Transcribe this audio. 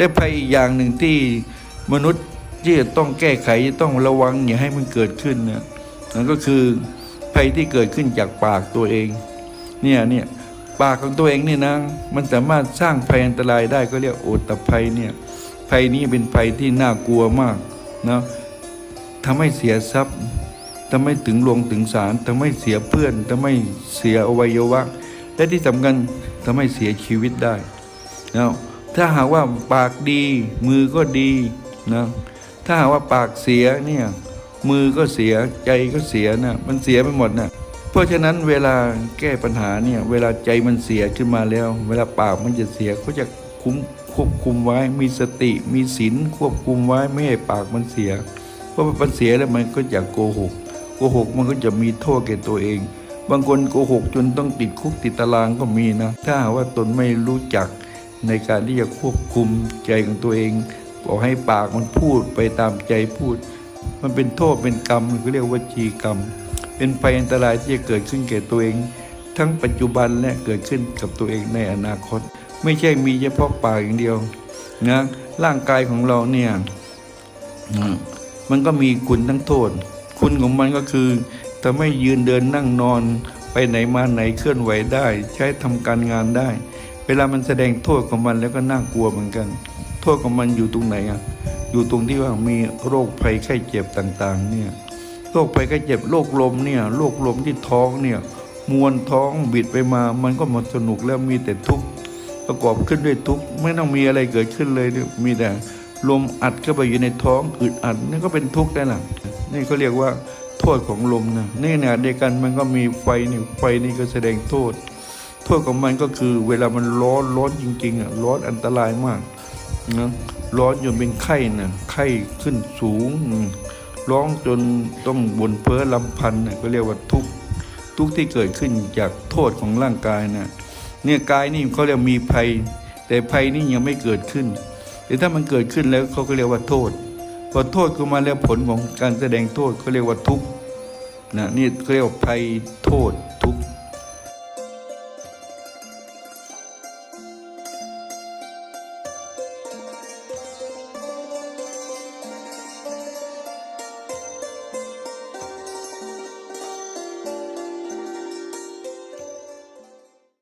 และภัยอีกอย่างหนึ่งที่มนุษย์ที่จะต้องแก้ไขจะต้องระวังอย่าให้มันเกิดขึ้นนะนั่นก็คือภัยที่เกิดขึ้นจากปากตัวเอง เนี่ยเนี่ยปากของตัวเองเนี่ยนะมันสามารถสร้างภัยอันตรายได้ก็เรียกโอตภัยเนี่ยภัยนี้เป็นภัยที่น่ากลัวมากนะทำให้เสียทรัพย์ทำให้ถึงลวงถึงศาลทำให้เสียเพื่อนทำให้เสียอวัยวะ และที่สำคัญทำให้เสียชีวิตได้นะ ถ้าหากว่าปากดีมือก็ดีนะถ้าหากว่าปากเสียเนี่ยมือก็เสียใจก็เสียนะมันเสียไปหมดนะเพราะฉะนั้นเวลาแก้ปัญหาเนี่ยเวลาใจมันเสียขึ้นมาแล้ว เวลาปากมันจะเสียก็จะคุ้มควบคุมไว้มีสติมีศีลควบคุมไว้ไม่ให้ปากมันเสีย เพราะมันเสียแล้วมันก็จะโกหกโกหกมันก็จะมีโทษแก่ตัวเอง บางคนโกหกจนต้องติดคุกติดตารางก็มีนะ ถ้าหากว่าตนไม่รู้จัก ในการที่จะควบคุมใจของตัวเองบอกให้ปากมันพูดไปตามใจพูด มันเป็นโทษเป็นกรรมก็เรียกว่าจีกรรม เป็นภัยอันตรายที่จะเกิดขึ้นแก่ตัวเอง ทั้งปัจจุบันและเกิดขึ้นกับตัวเองในอนาคต ไม่ใช่มีเฉพาะปากอย่างเดียวนะร่างกายของเราเนี่ยมมันก็มีคุณทั้งโทษ คุณของมันก็คือทำให้ยืนเดินนั่งนอนไปไหนมาไหนเคลื่อนไหวได้ ใช้ทำการงานได้ เวลามันแสดงโทษของมันแล้วก็น่ากลัวเหมือนกัน โทษของมันอยู่ตรงไหนอะอยู่ตรงที่ว่ามีโรคภัยไข้เจ็บต่างๆ เนี่ยโรคภัยไข้เจ็บโรคลมเนี่ยโรคลมที่ท้องเนี่ยมวนท้องบิดไปมา มันก็หมดสนุกแล้วมีแต่ทุกข์ประกอบขึ้นด้วยทุกข์ไม่ต้องมีอะไรเกิดขึ้นเลยเนี่ยมีแต่ลมอัดเข้าไปอยู่ในท้องอึดอัดนี่ก็เป็นทุกข์ได้หละนี่เขาเรียกว่าโทษของลมนะนี่เนี่ยเดียวกันมันก็มีไฟนี่ไฟนี่ก็แสดงโทษ ทษของมันก็คือ เวลามันร้อนร้อนจริงๆอะร้อนอันตรายมากนะร้อนจนเป็นไข้นะไข้ขึ้นสูง ร้องจนต้องบนเพ้อลำพันธ์น่ะก็เรียกว่าทุกทุกที่เกิดขึ้นจากโทษของร่างกายนะเนี่ยกายนี่เขาเรียกมีภัย แต่ภัยนี่ยังไม่เกิดขึ้น แต่ถ้ามันเกิดขึ้นแล้วเขาก็เรียกว่าโทษพอโทษเข้ามาแล้วผลของการแสดงโทษเขาเรียกว่าทุกข์นะนี่เขาเรียกว่าภัยโทษ